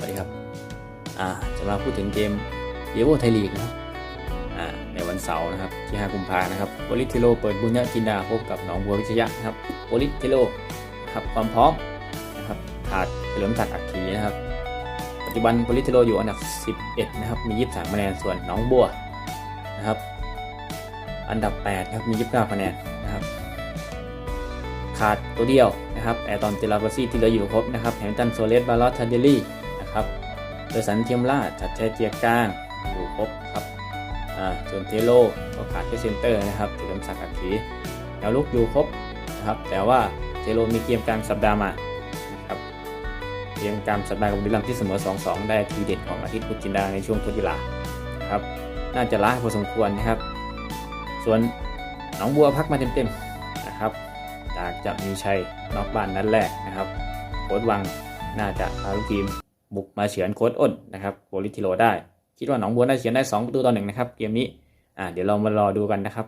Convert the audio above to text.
สวัสดีครับอ่าจะมาพูดถึงเกมเยโวไทยลีกนะครับอ่าในวันเสาร์นะครับที่ 5 กุมภานะครับโปลิสเทโลเปิดบุญญาจินดาพบกับหนองบัววิชยะนะครับโปลิสเทโลครับความพร้อมนะครับขาดเฉลิมศักดิ์อัคคีนะครับ ปัจจุบันโปลิสเทโลอยู่อันดับ 11 นะครับ มี 23คะแนนส่วนหนองบัวนะครับ อันดับ 8 ครับมี 29คะแนนนะครับขาดตัวเดียวนะครับแอร์ตอนเจลาบาซี่ที่เหลืออยู่ครบนะครับแฮมิลตันโซเลสบาลอสทันเดลี่ ครับเดอสันเทียมล่าจัดแชเจียกลางอยู่ครบครับส่วนเทโลก็ขาดแค่เซนเตอร์นะครับเฉลิมศักอักขีแนวลุกอยู่ครบนะครับแต่ว่าเทโลมีเกมกลางสัปดาห์มานะครับเกมกลางสัปดาห์กับบุรีรัมย์ที่เสมอ 2-2 ได้ทีเด็ดของอาทิตย์พุจินดาในช่วงทดเวลานะครับน่าจะล้าพอสมควรนะครับ ส่วนหนองบัวพักมาเต็มๆนะครับจากจะมีชัยนอกบ้านนัดแรกนะครับโค้ดวังน่าจะพาลูกทีม บุกมาเฉือนโค้ดอ้นนะครับโบลิทิโลได้ คิดว่าหนองบัวน่าเฉือนได้2ประตูต่อหนึ่งนะครับเกมนี้อ่าเดี๋ยวเรามารอดูกันนะครับ